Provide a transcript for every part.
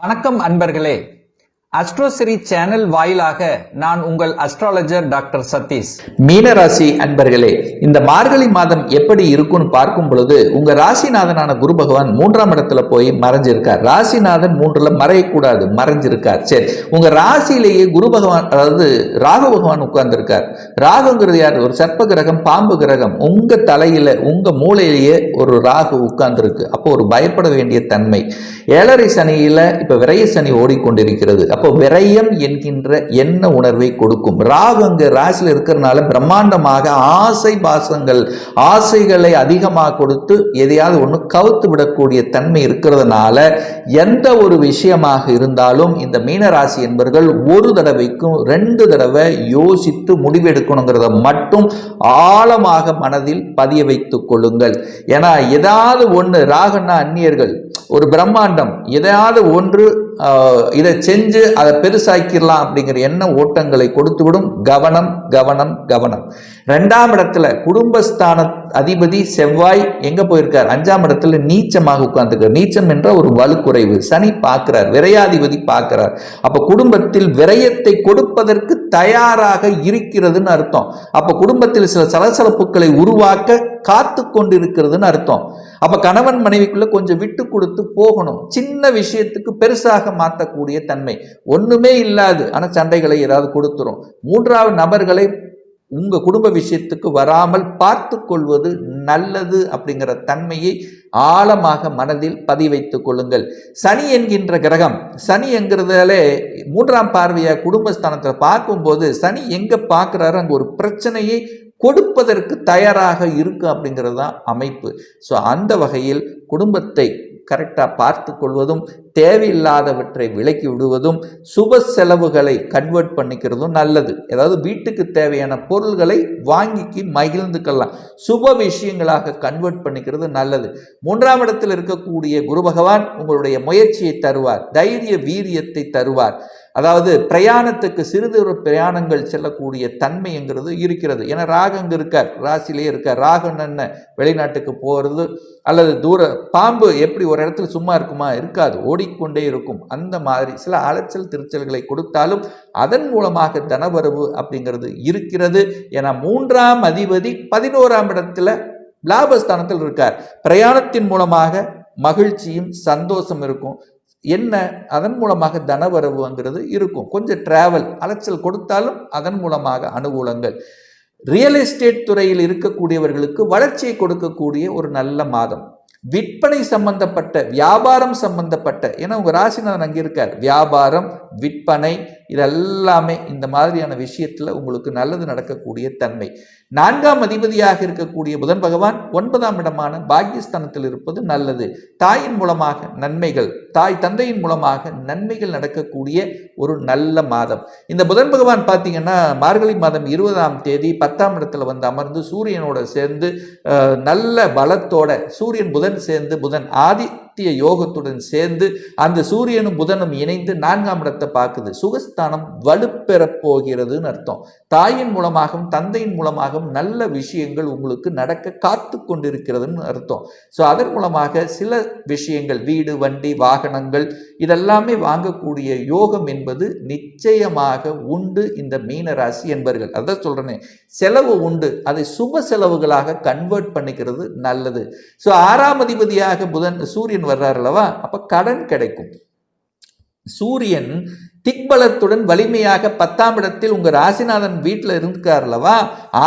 வணக்கம் அன்பர்களே. அஸ்ட்ரோசிரி சேனல் வாயிலாக நான் உங்கள் அஸ்ட்ராலஜர் டாக்டர் சதீஷ் மீனராசி அன்பர்களே இந்த மார்கழி மாதம் எப்படி இருக்கும்னு பார்க்கும் பொழுது உங்க ராசிநாதனான குரு பகவான் மூன்றாம் இடத்துல போய் மறைஞ்சிருக்கார். ராசிநாதன் மூன்றுல மறையக்கூடாது மறைஞ்சிருக்கார். சரி உங்க ராசியிலேயே குரு பகவான் அதாவது ராகு பகவான் உட்கார்ந்திருக்கார். ராகுங்கிறது யார்? ஒரு சர்ப்ப கிரகம் பாம்பு கிரகம். உங்க தலையில உங்க மூளையிலேயே ஒரு ராகு உட்கார்ந்திருக்கு. அப்போ ஒரு பயப்பட வேண்டிய தன்மை. ஏழரை சனியில இப்ப விரைய சனி ஓடிக்கொண்டிருக்கிறது. அப்போ விரயம் என்கின்ற என்ன உணர்வை கொடுக்கும். ராகு அங்கு ராசியில் இருக்கிறனால பிரம்மாண்டமாக ஆசை பாசங்கள் ஆசைகளை அதிகமாக கொடுத்து எதையாவது ஒன்று கவுத்து விடக்கூடிய தன்மை இருக்கிறதுனால எந்த ஒரு விஷயமாக இருந்தாலும் இந்த மீனராசி என்பவர்கள் ஒரு தடவைக்கும் ரெண்டு தடவை யோசித்து முடிவெடுக்கணுங்கிறத மட்டும் ஆழமாக மனதில் பதிய வைத்துக் கொள்ளுங்கள். ஏன்னா ஏதாவது ஒன்று ராகன்னா அந்நியர்கள். ஒரு பிரம்மாண்டம். எதையாவது ஒன்று இதை செஞ்சு அதை பெருசாக்கிடலாம் அப்படிங்கிற எண்ண ஓட்டங்களை கொடுத்துவிடும். கவனம் கவனம் கவனம். ரெண்டாம் இடத்துல குடும்பஸ்தான அதிபதி செவ்வாய் எங்க போயிருக்கார்? அஞ்சாம் இடத்துல நீச்சமாக உட்கார்ந்துருக்கார். நீச்சம் என்ற ஒரு வலுக்குறைவு. சனி பார்க்கிறார் விரையாதிபதி பார்க்கிறார். அப்ப குடும்பத்தில் விரயத்தை கொடுப்பதற்கு தயாராக இருக்கிறதுன்னு அர்த்தம். அப்ப குடும்பத்தில் சில சலசலப்புகளை உருவாக்க காத்து கொண்டிருக்கிறதுன்னு அர்த்தம். அப்ப கணவன் மனைவிக்குள்ள கொஞ்சம் விட்டு கொடுத்து போகணும். சின்ன விஷயத்துக்கு பெருசாக மாற்றக்கூடிய தன்மை. ஒண்ணுமே இல்லாது. ஆனா சண்டைகளை ஏதாவது கொடுத்துரும். மூன்றாவது நபர்களை உங்க குடும்ப விஷயத்துக்கு வராமல் பார்த்து கொள்வது நல்லது அப்படிங்கிற தன்மையை ஆழமாக மனதில் பதிவைத்து கொள்ளுங்கள். சனி என்கின்ற கிரகம் சனி என்கிறதாலே மூன்றாம் பார்வையா குடும்பஸ்தானத்தில் பார்க்கும்போது சனி எங்க பார்க்குறாரு அங்கே ஒரு பிரச்சனையை கொடுப்பதற்கு தயாராக இருக்கு அப்படிங்கிறது தான் அமைப்பு. ஸோ அந்த வகையில் குடும்பத்தை கரெக்டாக பார்த்து கொள்வதும் தேவையில்லாதவற்றை விலக்கி விடுவதும் சுப செலவுகளை கன்வெர்ட் பண்ணிக்கிறதும் நல்லது. ஏதாவது வீட்டுக்கு தேவையான பொருள்களை வாங்கிக்கு மகிழ்ந்துக்கலாம் சுப விஷயங்களாக கன்வெர்ட் பண்ணிக்கிறது நல்லது. மூன்றாம் இடத்தில் இருக்கக்கூடிய குரு பகவான் உங்களுடைய முயற்சியை தருவார். தைரிய வீரியத்தை தருவார். அதாவது பிரயாணத்துக்கு சிறு பிரயாணங்கள் செல்லக்கூடிய தன்மைங்கிறது இருக்கிறது. ஏன்னா ராகங்க இருக்கார். ராசிலே இருக்கார். ராகன் என்ன? வெளிநாட்டுக்கு போகிறது அல்லது தூர பாம்பு எப்படி ஒரு இடத்துல சும்மா இருக்குமா? இருக்காது. ஓடிக்கொண்டே இருக்கும். அந்த மாதிரி சில அலைச்சல் திருச்சல்களை கொடுத்தாலும் அதன் மூலமாக தனவரவு அப்படிங்கிறது இருக்கிறது ஏன்னா மூன்றாம் அதிபதி பதினோராம் இடத்துல லாபஸ்தானத்தில் இருக்கார். பிரயாணத்தின் மூலமாக மகிழ்ச்சியும் சந்தோஷம் இருக்கும். என்ன? அதன் மூலமாக தனவரவுங்கிறது இருக்கும். கொஞ்சம் டிராவல் அலைச்சல் கொடுத்தாலும் அதன் மூலமாக அனுகூலங்கள். ரியல் எஸ்டேட் துறையில் இருக்கக்கூடியவர்களுக்கு வளர்ச்சியை கொடுக்கக்கூடிய ஒரு நல்ல மாதம். விற்பனை சம்பந்தப்பட்ட வியாபாரம் சம்பந்தப்பட்ட ஏன்னா உங்க ராசிநாதன் அங்கே இருக்கார். வியாபாரம் விற்பனை இதெல்லாமே இந்த மாதிரியான விஷயத்தில் உங்களுக்கு நல்லது நடக்கக்கூடிய தன்மை. நான்காம் அதிபதியாக இருக்கக்கூடிய புதன் பகவான் ஒன்பதாம் இடமான பாக்கியஸ்தானத்தில் இருப்பது நல்லது. தாயின் மூலமாக நன்மைகள் தாய் தந்தையின் மூலமாக நன்மைகள் நடக்கக்கூடிய ஒரு நல்ல மாதம். இந்த புதன் பகவான் பார்த்தீங்கன்னா மார்கழி மாதம் இருபதாம் தேதி பத்தாம் இடத்துல வந்து அமர்ந்து சூரியனோட சேர்ந்து நல்ல பலத்தோட சூரியன் புதன் சேர்ந்து புதன் ஆதி ஆதித்ய யோகத்துடன் சேர்ந்து அந்த சூரியனும் புதனும் இணைந்து நான்காம் இடத்தை பார்க்குது. சுகஸ்தானம் வலுப்பெறப் போகிறதுன்னு அர்த்தம். தாயின் மூலமாகவும் தந்தையின் மூலமாகவும் நல்ல விஷயங்கள் உங்களுக்கு நடக்க காத்து கொண்டிருக்கிறதுன்னு அர்த்தம். ஸோ அதன் மூலமாக சில விஷயங்கள் வீடு வண்டி வாகனங்கள் இதெல்லாமே வாங்கக்கூடிய யோகம் என்பது நிச்சயமாக உண்டு இந்த மீனராசி என்பர்கள். அதான் சொல்றேனே செலவு உண்டு. அதை சுப செலவுகளாக கன்வெர்ட் பண்ணிக்கிறது நல்லது. ஸோ ஆறாம் அதிபதியாக புதன் சூரியன் வர்றார் அல்லவா? அப்போ கடன் கிடைக்கும். சூரியன் திக்பலத்துடன் வலிமையாக பத்தாம் இடத்தில் உங்கள் ராசிநாதன் வீட்டில் இருக்கார் அல்லவா?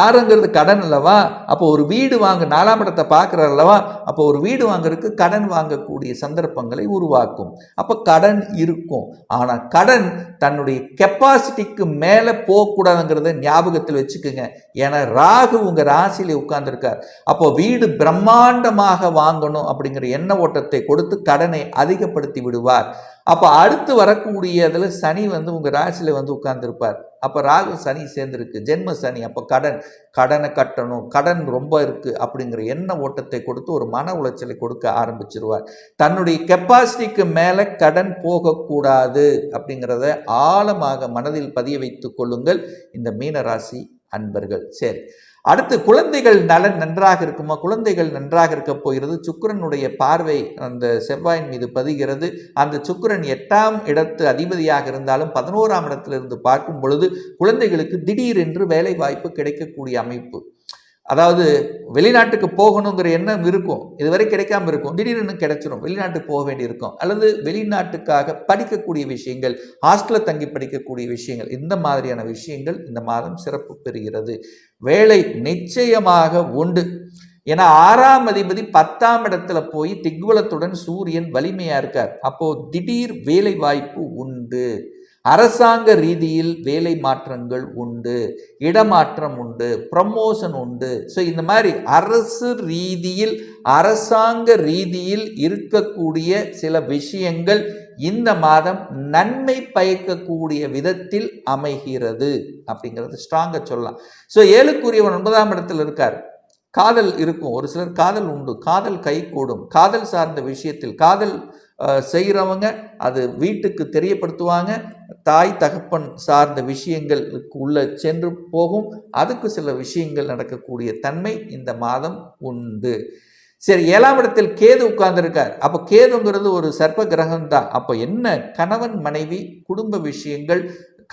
ஆறுங்கிறது கடன் அல்லவா? அப்போ ஒரு வீடு வாங்க நாலாம் இடத்தை பார்க்குறார் அல்லவா? அப்போ ஒரு வீடு வாங்குறதுக்கு கடன் வாங்கக்கூடிய சந்தர்ப்பங்களை உருவாக்கும். அப்போ கடன் இருக்கும். ஆனால் கடன் தன்னுடைய கெப்பாசிட்டிக்கு மேலே போகக்கூடாதுங்கிறத ஞாபகத்தில் வச்சுக்கோங்க. ஏன்னா ராகு உங்கள் ராசியில் உட்கார்ந்துருக்கார். அப்போ வீடு பிரம்மாண்டமாக வாங்கணும் அப்படிங்கிற எண்ண ஓட்டத்தை கொடுத்து கடனை அதிகப்படுத்தி விடுவார். அப்போ அடுத்து வரக்கூடியதில் சனி வந்து உங்கள் ராசியில் வந்து உட்கார்ந்துருப்பார். அப்போ ராகு சனி சேர்ந்துருக்கு. ஜென்ம சனி அப்போ கடன். கடனை கட்டணும். கடன் ரொம்ப இருக்குது அப்படிங்கிற எண்ண ஓட்டத்தை கொடுத்து ஒரு மன உளைச்சலை கொடுக்க ஆரம்பிச்சிருவார். தன்னுடைய கெப்பாசிட்டிக்கு மேலே கடன் போகக்கூடாது அப்படிங்கிறத ஆழமாக மனதில் பதிய வைத்து கொள்ளுங்கள். இந்த மீனராசி அன்பர்கள். சரி. அடுத்து குழந்தைகள் நலன் நன்றாக இருக்குமா? குழந்தைகள் நன்றாக இருக்க போகிறது. சுக்கிரனுடைய பார்வை அந்த செவ்வாயின் மீது பதிகிறது. அந்த சுக்கிரன் எட்டாம் இடத்து அதிபதியாக இருந்தாலும் பதினோராம் இடத்திலிருந்து பார்க்கும் பொழுது குழந்தைகளுக்கு திடீரென்று வேலை வாய்ப்பு கிடைக்கக்கூடிய அமைப்பு. அதாவது வெளிநாட்டுக்கு போகணுங்கிற எண்ணம் இருக்கும். இதுவரை கிடைக்காம இருக்கும். திடீர்னு கிடைச்சிரும். வெளிநாட்டுக்கு போக வேண்டியிருக்கும். அல்லது வெளிநாட்டுக்காக படிக்கக்கூடிய விஷயங்கள் ஹாஸ்டலில் தங்கி படிக்கக்கூடிய விஷயங்கள் இந்த மாதிரியான விஷயங்கள் இந்த மாதம் சிறப்பு பெறுகிறது. வேலை நிச்சயமாக உண்டு. ஏன்னா ஆறாம் அதிபதி பத்தாம் இடத்துல போய் திக்வலத்துடன் சூரியன் வலிமையா இருக்கார். அப்போ திடீர் வேலை வாய்ப்பு உண்டு. அரசாங்க ரீதியில் வேலை மாற்றங்கள் உண்டு இடமாற்றம் உண்டு ப்ரமோஷன் உண்டு. ஸோ இந்த மாதிரி அரசு ரீதியில் அரசாங்க ரீதியில் இருக்கக்கூடிய சில விஷயங்கள் இந்த மாதம் நன்மை பயக்கக்கூடிய விதத்தில் அமைகிறது அப்படிங்கிறது ஸ்ட்ராங்காக சொல்லலாம். ஸோ ஏழுக்குரியவன் ஒன்பதாம் இடத்தில் இருக்கார். காதல் இருக்கும். ஒரு சிலர் காதல் உண்டு. காதல் கை கூடும். காதல் சார்ந்த விஷயத்தில் காதல் செய்கிறவங்க அது வீட்டுக்கு தெரியப்படுத்துவாங்க. தாய் தகப்பன் சார்ந்த விஷயங்களுக்கு உள்ள சென்று போகும். அதுக்கு சில விஷயங்கள் நடக்கக்கூடிய தன்மை இந்த மாதம் உண்டு. சரி ஏழாம் இடத்தில் கேது உட்கார்ந்துருக்கார். அப்போ கேதுங்கிறது ஒரு சர்ப்ப கிரகம் தான் அப்போ என்ன? கணவன் மனைவி குடும்ப விஷயங்கள்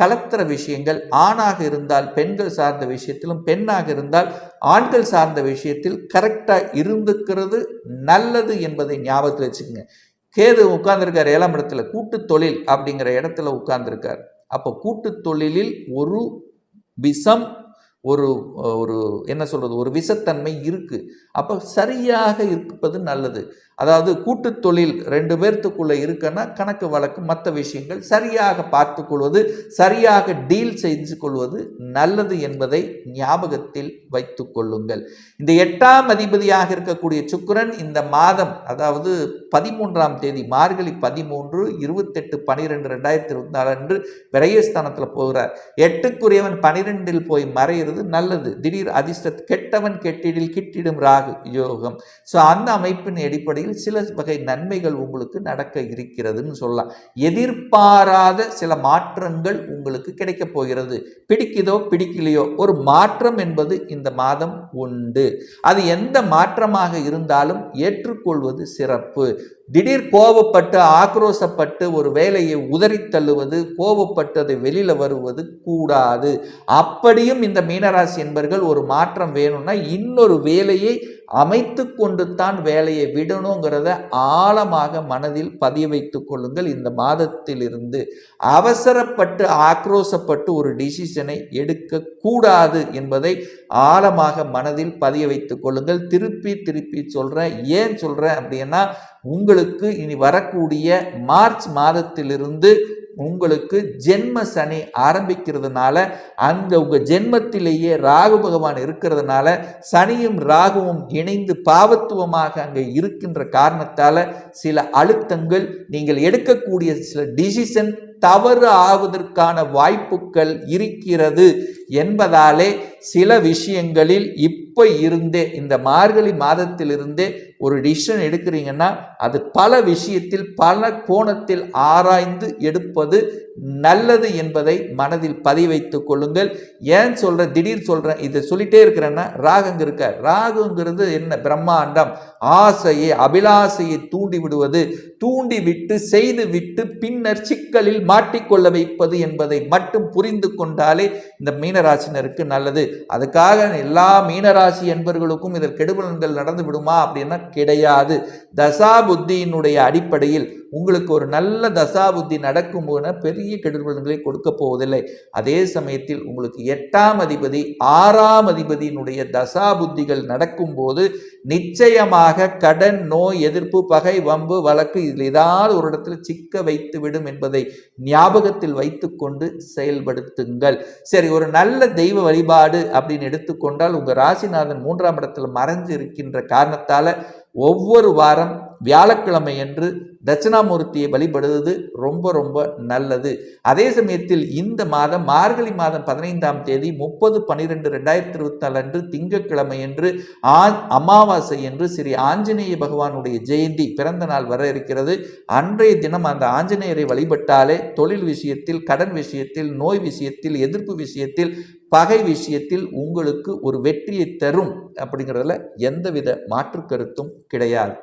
கலத்திர விஷயங்கள் ஆணாக இருந்தால் பெண்கள் சார்ந்த விஷயத்திலும் பெண்ணாக இருந்தால் ஆண்கள் சார்ந்த விஷயத்தில் கரெக்டாக இருந்துக்கிறது நல்லது என்பதை ஞாபகத்தில் வச்சுக்கோங்க. கேது உட்கார்ந்துருக்கார் ஏழாம் இடத்துல. கூட்டு தொழில் அப்படிங்கிற இடத்துல உட்கார்ந்துருக்கார். அப்போ கூட்டு தொழிலில் ஒரு விஷம் ஒரு ஒரு என்ன சொல்கிறது ஒரு விஷத்தன்மை இருக்குது அப்போ சரியாக இருப்பது நல்லது. அதாவது கூட்டு தொழில் ரெண்டு பேர்த்துக்குள்ளே இருக்குன்னா கணக்கு வழக்கு மற்ற விஷயங்கள் சரியாக பார்த்து கொள்வது சரியாக டீல் செய்து கொள்வது நல்லது என்பதை ஞாபகத்தில் வைத்து கொள்ளுங்கள். இந்த எட்டாம் அதிபதியாக இருக்கக்கூடிய சுக்கரன் இந்த மாதம் அதாவது பதிமூன்றாம் தேதி மார்கழி பதிமூன்று இருபத்தெட்டு பனிரெண்டு ரெண்டாயிரத்தி இருபத்தி நாலு அன்று விரயஸ்தானத்தில் போகிறார். எட்டுக்குரியவன் பனிரெண்டில் போய் மறையிறது நல்லது. திடீர் அதிர்ஷ்ட கெட்டவன் கெட்டிடில் கிட்டிடும் ராகு யோகம். ஸோ அந்த அமைப்பின் அடிப்படையில் சில வகை நன்மைகள் உங்களுக்கு நடக்க இருக்கிறதுன்னு சொல்லலாம். எதிர்பாராத சில மாற்றங்கள் உங்களுக்கு கிடைக்கப் போகிறது. பிடிக்குதோ பிடிக்கலையோ ஒரு மாற்றம் என்பது இந்த மாதம் உண்டு. அது எந்த மாற்றமாக இருந்தாலும் ஏற்றுக்கொள்வது சிறப்பு. திடீர் கோபப்பட்டு ஆக்ரோசப்பட்டு ஒரு வேலையை உதறி தள்ளுவது கோபப்பட்டு வெளியில் வருவது கூடாது. அப்படியும் இந்த மீனராசி என்பர்கள் ஒரு மாற்றம் வேணும்னா இன்னொரு வேலையை அமைத்து கொண்டு தான் வேலையை விடணுங்கிறத ஆழமாக மனதில் பதிய வைத்துக் கொள்ளுங்கள். இந்த மாதத்திலிருந்து அவசரப்பட்டு ஆக்ரோசப்பட்டு ஒரு டிசிஷனை எடுக்கக்கூடாது என்பதை ஆழமாக மனதில் பதிய வைத்துக் கொள்ளுங்கள். திருப்பி திருப்பி சொல்கிறேன் ஏன் சொல்கிறேன் அப்படின்னா உங்களுக்கு இனி வரக்கூடிய மார்ச் மாதத்திலிருந்து உங்களுக்கு ஜென்ம சனி ஆரம்பிக்கிறதுனால அந்த உங்க ஜென்மத்திலேயே ராகு பகவான் இருக்கிறதுனால சனியும் ராகுவும் இணைந்து பாவத்துவமாக அங்கே இருக்கின்ற காரணத்தால சில அழுத்தங்கள் நீங்கள் எடுக்கக்கூடிய சில டிசிஷன் தவறு ஆவதற்கான வாய்ப்புகள் இருக்கிறது என்பதாலே சில விஷயங்களில் இப்போ இருந்தே இந்த மார்கழி மாதத்திலிருந்தே ஒரு டிசிஷன் எடுக்கிறீங்கன்னா அது பல விஷயத்தில் பல கோணத்தில் ஆராய்ந்து எடுப்பது நல்லது என்பதை மனதில் பதிவைத்துக் கொள்ளுங்கள். ஏன் சொல்கிறேன் திடீர் சொல்கிறேன் இதை சொல்லிட்டே இருக்கிறேன்னா ராகங்க இருக்க ராகுங்கிறது என்ன? பிரம்மாண்டம். ஆசையை அபிலாசையை தூண்டி விடுவது தூண்டி விட்டு செய்து விட்டு பின்னர் சிக்கலில் மாட்டிக்கொள்ள வைப்பது என்பதை மட்டும் புரிந்து கொண்டாலே இந்த மீனராசினருக்கு நல்லது. அதுக்காக எல்லா மீனராசி என்பவர்களுக்கும் இதில் கெடுபலன்கள் நடந்து விடுமா அப்படின்னா கிடையாது. தசா புத்தியினுடைய அடிப்படையில் உங்களுக்கு ஒரு நல்ல தசாபுத்தி நடக்கும் போன பெரிய கெடுபலன்களை கொடுக்க போவதில்லை. அதே சமயத்தில் உங்களுக்கு எட்டாம் அதிபதி ஆறாம் அதிபதியினுடைய தசாபுத்திகள் நடக்கும்போது நிச்சயமாக கடன் நோய் எதிர்ப்பு பகை வம்பு வழக்கு இதில் ஏதாவது ஒரு இடத்துல சிக்க வைத்து விடும் என்பதை ஞாபகத்தில் வைத்துக்கொண்டு செயல்படுத்துங்கள். சரி ஒரு நல்ல தெய்வ வழிபாடு அப்படின்னு எடுத்துக்கொண்டால் உங்க ராசிநாதன் மூன்றாம் இடத்துல மறைஞ்சு இருக்கின்ற காரணத்தால ஒவ்வொரு வாரம் வியாழக்கிழமை என்று தட்சிணாமூர்த்தியை வழிபடுவது ரொம்ப ரொம்ப நல்லது. அதே சமயத்தில் இந்த மாதம் மார்கழி மாதம் பதினைந்தாம் தேதி முப்பது பன்னிரெண்டு ரெண்டாயிரத்தி இருபத்தி நாலு அன்று திங்கட்கிழமை என்று ஆ அமாவாசை என்று ஸ்ரீ ஆஞ்சநேய பகவானுடைய ஜெயந்தி பிறந்த நாள் வர இருக்கிறது. அன்றைய தினம் அந்த ஆஞ்சநேயரை வழிபட்டாலே தொழில் விஷயத்தில் கடன் விஷயத்தில் நோய் விஷயத்தில் எதிர்ப்பு விஷயத்தில் பகை விஷயத்தில் உங்களுக்கு ஒரு வெற்றியை தரும் அப்படிங்கிறதுல எந்தவித மாற்று கருத்தும் கிடையாது.